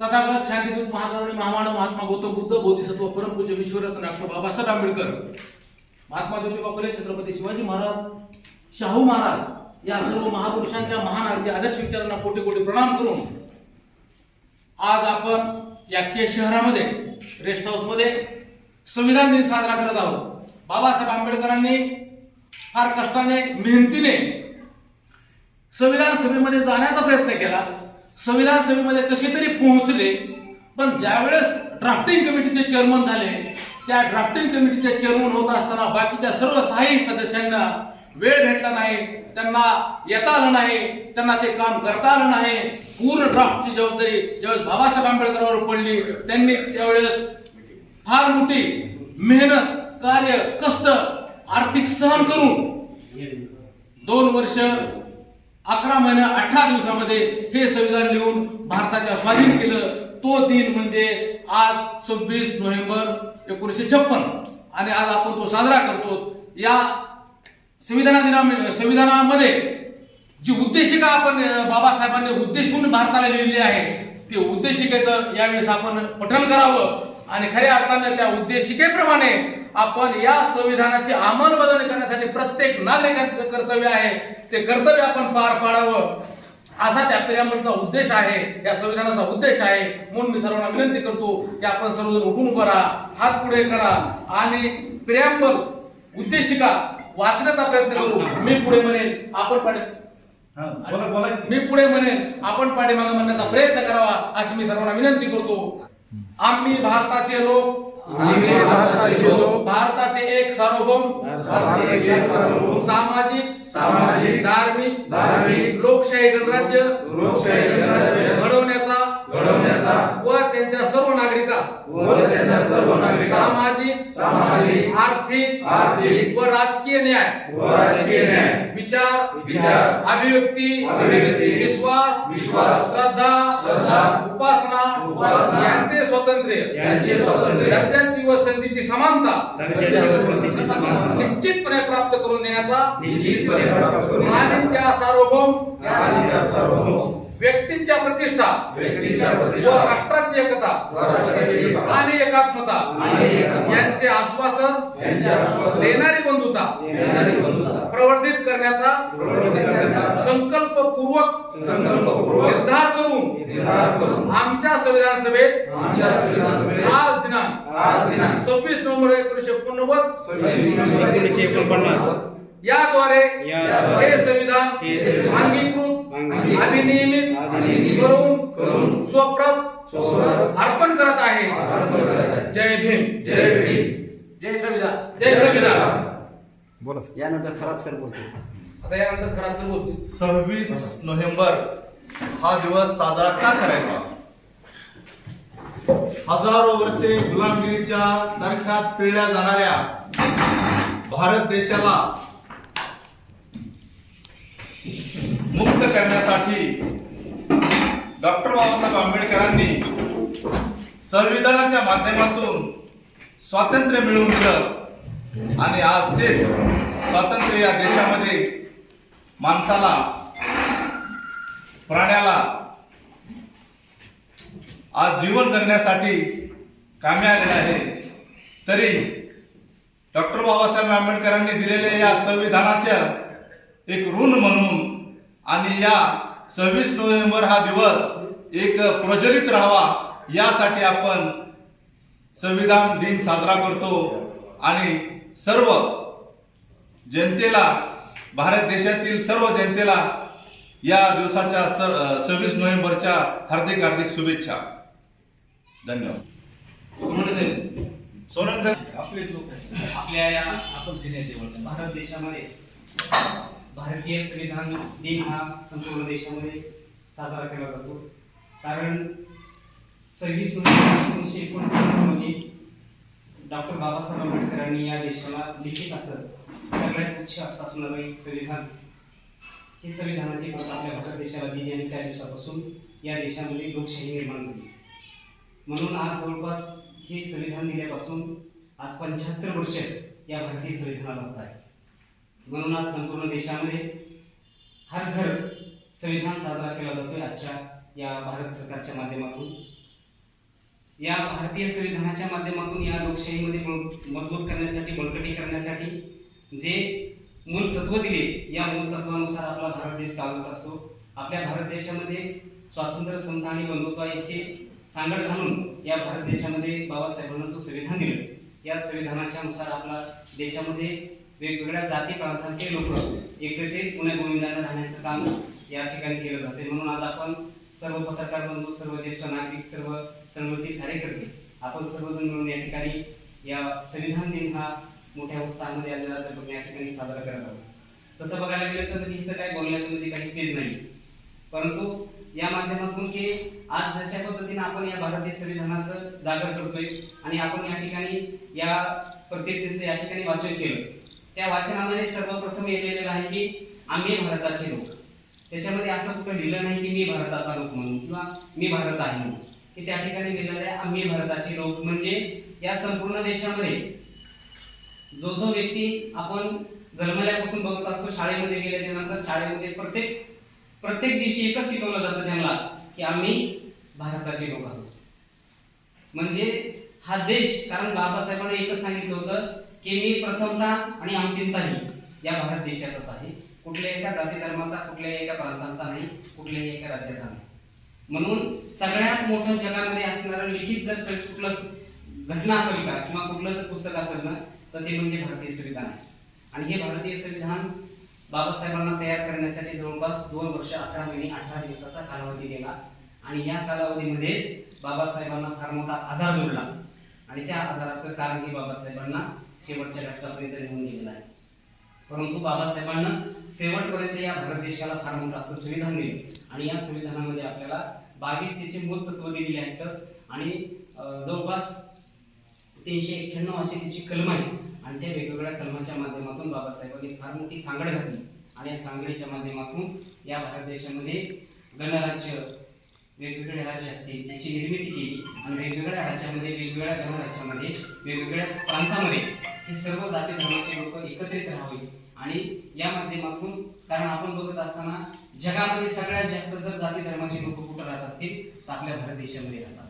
तथागत शांतीदूत महाकारणी महामानव महात्मा गौतम बुद्ध बोधिसत्व परमपूज्य विश्वरत्न डॉक्टर बाबासाहेब आंबेडकर महात्मा ज्योतिबा फुले छत्रपती शिवाजी महाराज शाहू महाराज या सर्व महापुरुषांच्या महान अगदी आदर्श विचारांना कोटी कोटी प्रणाम करून आज आपण या के शहरामध्ये रेस्ट हाऊसमध्ये संविधान दिन साजरा करत आहोत बाबासाहेब आंबेडकरांनी फार कष्टाने मेहनतीने संविधान सभेमध्ये जाण्याचा प्रयत्न केला. संविधान सभेमध्ये कसे तरी पोहोचले पण ज्यावेळेस ड्राफ्टिंग कमिटीचे चेअरमन झाले त्या ड्राफ्टिंग कमिटीचे चेअरमन होत असताना बाकीच्या सर्व सहाय्यी सदस्यांना वेळ भेटला नाही त्यांना येता आलं नाही त्यांना ते काम करता आलं नाही. पूर्ण ड्राफ्टची जबाबदारी ज्यावेळेस बाबासाहेब आंबेडकरांवर पडली त्यांनी त्यावेळेस फार मोठी मेहनत कार्य कष्ट आर्थिक सहन करून दोन वर्ष अकरा महिने अठरा दिवसामध्ये हे संविधान लिहून भारताच्या स्वाधीन केलं. तो दिन म्हणजे आज सव्वीस नोव्हेंबर एकोणीसशे छप्पन. आणि आज आपण तो साजरा करतो. या संविधाना दिना संविधानामध्ये जी उद्देशिका आपण बाबासाहेबांनी उद्देशून भारताला लिहिली आहे ते उद्देशिकेचं यावेळेस आपण पठण करावं. आणि खऱ्या अर्थाने त्या उद्देशिकेप्रमाणे आपण या संविधानाची अंमलबजावणी करण्यासाठी प्रत्येक नागरिकांचं कर्तव्य आहे. ते कर्तव्य आपण पार पाडावं. असा त्या प्रियांबलचा उद्देश आहे. या संविधानाचा उद्देश आहे. म्हणून मी सर्वांना विनंती करतो की आपण सर्वजण उठून उभं राहा हात पुढे करा आणि प्रियांबल उद्देशिका वाचण्याचा प्रयत्न करू. मी पुढे म्हणेन आपण पाठी मी पुढे म्हणेन आपण पाठीमागे म्हणण्याचा प्रयत्न करावा अशी मी सर्वांना विनंती करतो. आम्ही भारताचे लोक आम्ही भारताचे लोक. भारताचे एक सार्वभौम. सामाजिक सामाजिक धार्मिक धार्मिक लोकशाही गणराज्य लोकशाही गणराज्य घडवण्याचा घडवण्याचा व त्यांच्या सर्व नागरिकास. व त्यांच्या सर्व नागरिकांस. सामाजिक सामाजिक आर्थिक आर्थिक व राजकीय न्याय. व राजकीय न्याय. विचार विचार, अभिव्यक्ती अभिव्यक्ती, विश्वास विश्वास, श्रद्धा श्रद्धा, उपासना उपासना, स्वातंत्र्य. यांचे स्वातंत्र्य, दर्जाची व संधीची समानता. व निश्चितपणे प्राप्त करून देण्याचा. निश्चितपणे प्राप्त करून आणि त्या सार्वभौम. आणि त्या सार्वभौम. व्यक्तींच्या प्रतिष्ठा. व्यक्तीच्या व प्रतिष्ठा राष्ट्राची एकता. राष्ट्राची एकता. आणि एकात्मता. यांचे आश्वासन. यांचे आश्वासन. देणारी बंधुता. देणारी बंधुता. प्रवर्धित करण्याचा संकल्पपूर्वक संकल्पपूर्वक निर्धार करून आमच्या संविधान सभेत आमच्या संविधान सभेत आज दिनांक आज दिनांक सव्वीस नोव्हेंबर एकोणीशे एकोणनव्वद एकोणीसशे एकोणपन्नास. याद्वारे याद्वारे हे संविधान अंगीकृत अंगीकृत अधिनियमित करून करून स्वप्रत स्वप्रत अर्पण करत आहे. अर्पण करत आहे. जय भीम. जय भीम. जय संविधान. जय संविधान. यानंतर खराब सर बोलतो आता यानंतर खराब बोलतील सव्वीस नोव्हेंबर हा दिवस साजरा का करायचा? हजारो वर्षे गुलामगिरीच्या चरख्यात पिळल्या जाणाऱ्या भारत देशाला मुक्त करण्यासाठी डॉक्टर बाबासाहेब आंबेडकरांनी संविधानाच्या माध्यमातून स्वातंत्र्य मिळवून दिलं. आणि आज तेच स्वातंत्र्य या देशामध्ये माणसाला प्राण्याला आज जीवन जगण्यासाठी कामे आलेले आहे. तरी डॉक्टर बाबासाहेब आंबेडकरांनी दिलेल्या या संविधानाच्या एक ऋण म्हणून आणि या सव्वीस नोव्हेंबर हा दिवस एक प्रज्वलित राहावा यासाठी आपण संविधान दिन साजरा करतो आणि सर्व जनतेला भारत देशातील सर्व जनतेला या दिवसाच्या सव्वीस नोव्हेंबरच्या हार्दिक हार्दिक शुभेच्छा. धन्यवाद. म्हणत आहे. सोनल सर आपल्या या आपण भारत देशामध्ये भारतीय संविधान दिन हा संपूर्ण देशामध्ये साजरा केला जातो. कारण सव्वीस नोव्हेंबर एकोणीसशे एकोणपन्नास रोजी डॉक्टर बाबासाहेब आंबेडकरांनी या देशाला लिखित असं सगळ्यात उच्च असं असणारं एक संविधान हे संविधानाची प्रत आपल्या भारत देशाला दिली आणि त्या दिवसापासून या देशामध्ये लोकशाही निर्माण झाली. म्हणून आज जवळपास हे संविधान दिल्यापासून आज पंच्याहत्तर वर्ष या भारतीय संविधानाला होत आहे. म्हणून आज संपूर्ण देशामध्ये हर घर संविधान साजरा केला जातोय आजच्या या भारत सरकारच्या माध्यमातून. या भारतीय संविधानाच्या माध्यमातून या लोकशाहीमध्ये मजबूत करण्यासाठी बळकटी करण्यासाठी जे मूल तत्व दिले या मूल तत्वानुसार आपला भारत देश चालत असतो. आपल्या भारत देशामध्ये स्वातंत्र्य समता आणि बंधुत्व याची सांगड घालून या भारत देशामध्ये बाबासाहेबांना जो संविधान दिलं या संविधानाच्या नुसार आपला देशामध्ये वेगवेगळ्या जाती प्रांतांचे लोक एकत्रित पुणे गोविंदाने राहण्याचं काम या ठिकाणी केलं जाते. म्हणून आज आपण सर्व पत्रकार बंधू सर्व ज्येष्ठ नागरिक सर्व चळवळीतील कार्यकर्ते आपण सर्वजण मिळून या ठिकाणी या संविधान दिन हा मोठ्या उत्साहामध्ये आलेला आपण या ठिकाणी साजरा करत आहोत. तसं बघायला गेलं तर इथं काय बोलण्याचं म्हणजे काही स्टेज नाही. परंतु या माध्यमातून की आज जशा पद्धतीने आपण या भारतीय संविधानाचं जागर करतोय आणि आपण या ठिकाणी या प्रत्येकतेचं या ठिकाणी वाचन केलं त्या वाचनामध्ये सर्वप्रथम लिहिलेलं आहे की आम्ही भारताचे लोक. त्याच्यामध्ये असं कुठं लिहिलं नाही की मी भारताचा लोक म्हणून किंवा मी भारत आहे म्हणून. की त्या ठिकाणी लिहिलेलं आहे आम्ही भारताचे लोक. म्हणजे या संपूर्ण देशामध्ये जो जो व्यक्ती आपण जन्मल्यापासून बघत असतो शाळेमध्ये गेल्याच्यानंतर शाळेमध्ये प्रत्येक प्रत्येक दिवशी एकच शिकवलं जातं त्यांना की आम्ही भारताचे लोक आहोत. म्हणजे हा देश कारण बाबासाहेबांनी एकच सांगितलं होतं की मी प्रथमता आणि अंतिमताही या भारत देशाचाच आहे. कुठल्याही एका जाती धर्माचा कुठल्याही एका प्रांतांचा नाही कुठल्याही एका राज्याचा नाही. म्हणून सगळ्यात मोठं जगामध्ये असणारं लिखित जर कुठलं घटना असेल का किंवा कुठलं जर पुस्तक असेल ना तर ते म्हणजे भारतीय संविधान आहे. आणि हे भारतीय संविधान बाबासाहेबांना तयार करण्यासाठी जवळपास दोन वर्ष अठरा महिने अठरा दिवसाचा कालावधी गेला. आणि या कालावधीमध्येच बाबासाहेबांना फार मोठा आजार जोडला आणि त्या आजाराचं कारण हे बाबासाहेबांना शेवटच्या घटकापर्यंत निघून गेलेलं आहे. परंतु बाबासाहेबांना शेवटपर्यंत या भारत देशाला फार मोठं असं संविधान दिलं. आणि या संविधानामध्ये आपल्याला बावीस त्याचे मूल तत्व दिलेले आहेत. आणि जवळपास तीनशे एक्क्याण्णव अशी त्याची कलम आहे आणि त्या वेगवेगळ्या कलमाच्या माध्यमातून बाबासाहेबांनी फार मोठी सांगड घातली. आणि या सांगडीच्या माध्यमातून या भारत देशामध्ये गणराज्य वेगवेगळे राज्य असतील त्याची निर्मिती केली. आणि वेगवेगळ्या राज्यामध्ये वेगवेगळ्या गणराज्यामध्ये वेगवेगळ्या प्रांतामध्ये हे सर्व जाती धर्माचे लोक एकत्रित राहावे. आणि या माध्यमातून कारण आपण बघत असताना जगामध्ये सगळ्यात जास्त जर जाती धर्माचे लोक कुठं राहत असतील तर आपल्या भारत देशामध्ये राहतात.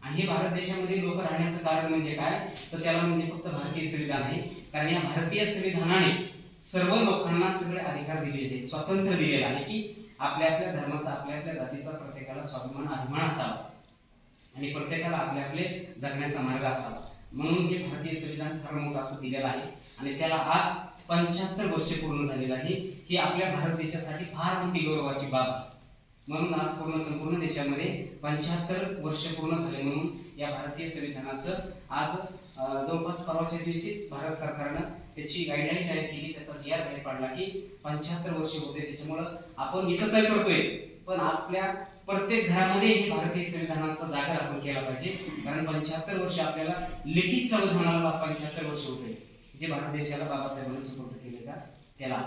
आणि हे भारत देशामध्ये लोक राहण्याचं कारण म्हणजे काय? तर त्याला म्हणजे फक्त भारतीय संविधान आहे. कारण या भारतीय संविधानाने सर्व लोकांना सगळे अधिकार दिले आहेत स्वातंत्र्य दिलेलं आहे की आपल्या आपल्या धर्माचा आपल्या आपल्या जातीचा प्रत्येकाला स्वाभिमान अभिमान असावा. आणि प्रत्येकाला आपले आपले जगण्याचा मार्ग असावा. म्हणून हे भारतीय संविधान फार मोठं असं दिलेलं आहे. आणि त्याला आज पंच्याहत्तर वर्ष पूर्ण झालेलं आहे. ही आपल्या भारत देशासाठी फार मोठी गौरवाची बाब आहे. म्हणून आज पूर्ण संपूर्ण देशामध्ये पंच्याहत्तर वर्ष पूर्ण झाले म्हणून या भारतीय संविधानाचं आज जवळपास परवाच्या दिवशीच भारत सरकारनं त्याची गाईडलाईन जाहीर केली. त्याचा जी आर बाहेर पाडला की पंच्याहत्तर वर्ष होते. त्याच्यामुळं आपण इथं तर करतोय पण आपल्या प्रत्येक घरामध्ये हे भारतीय संविधानाचा जागर आपण केला पाहिजे. कारण पंच्याहत्तर वर्ष आपल्याला लिखित संविधानाला पंच्याहत्तर वर्ष होते. जे भारत देशाला बाबासाहेबांनी सुपूर्द केले का त्याला.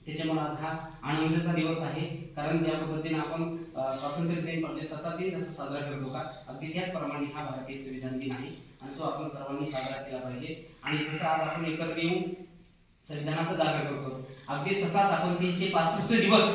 त्याच्यामुळे आज हा आनंदाचा दिवस आहे. कारण ज्या पद्धतीने आपण स्वातंत्र्य दिन प्रजासत्ताक म्हणजे दिन जसं साजरा करतो का अगदी त्याचप्रमाणे हा भारतीय संविधान दिन आहे आणि तो आपण सर्वांनी साजरा केला पाहिजे. आणि जसं आज आपण एकत्र येऊन संविधानाचा जागर करतो अगदी तसाच आपण तीनशे पासष्ट दिवस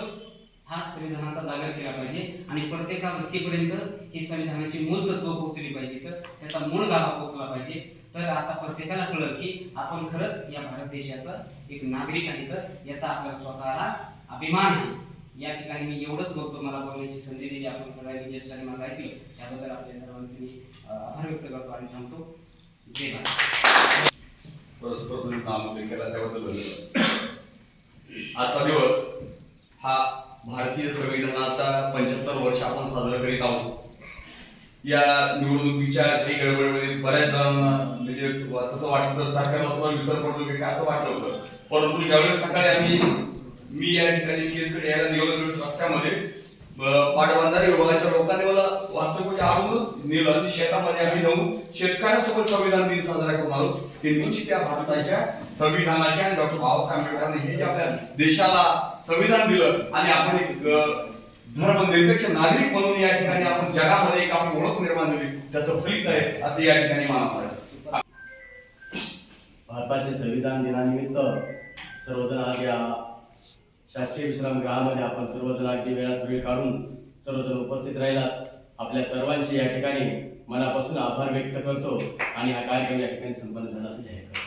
हा संविधानाचा जागर केला पाहिजे. आणि प्रत्येका व्यक्तीपर्यंत ही संविधानाची मूळ तत्व पोहोचली पाहिजे. तर त्याचा मूळ गाभा पोहोचला पाहिजे. तर आता प्रत्येकाला कळलं की आपण खरंच या भारत देशाचा एक नागरिक आहे तर याचा आपल्या स्वतःला अभिमान आहे. या ठिकाणी मी एवढंच बघतो मला बोलण्याची संधी दिली आपण सगळ्यांनी ज्येष्ठांनी माझं ऐकलं. त्याबद्दल आपल्या सर्वांचे मी आभार व्यक्त करतो आणि थांबतो. जय भारत. परस्पर तुम्ही नामोल्लेख केला त्याबद्दल आजचा दिवस हा भारतीय संविधानाचा पंच्याहत्तर वर्ष आपण साजरा करीत आहोत. या निवडणुकीच्या काही गडबडीमध्ये बऱ्याच जणांना म्हणजे तसं वाटलं तर सरकारला विसर पडतो की काय असं वाटलं होतं. परंतु ज्यावेळेस सकाळी आम्ही मी या ठिकाणी केसकडे यायला निघालो रस्त्यामध्ये पाटबंधारे विभागाच्या लोकांनी मला वास्तविक आवडूनच नेलं आणि शेतामध्ये आम्ही जाऊन शेतकऱ्यांसोबत संविधान दिन साजरा करून आलो. की निश्चित त्या भारताच्या संविधानाच्या डॉक्टर बाबासाहेब आंबेडकरांनी हे जे आपल्या देशाला संविधान दिलं आणि आपण एक धर्मनिरपेक्ष नागरिक म्हणून या ठिकाणी आपण जगामध्ये एक आपली ओळख निर्माण झाली. त्याचं फलित आहे असं या ठिकाणी मला वाटतं भारताच्या संविधान दिनानिमित्त सर्वजण आज या शासकीय विश्रामगृहामध्ये आपण सर्वजण अगदी वेळात वेळ काढून सर्वजण उपस्थित राहिलात. आपल्या सर्वांचे या ठिकाणी मनापासून आभार व्यक्त करतो आणि हा कार्यक्रम या ठिकाणी संपन्न झाला असं जाहीर करतो.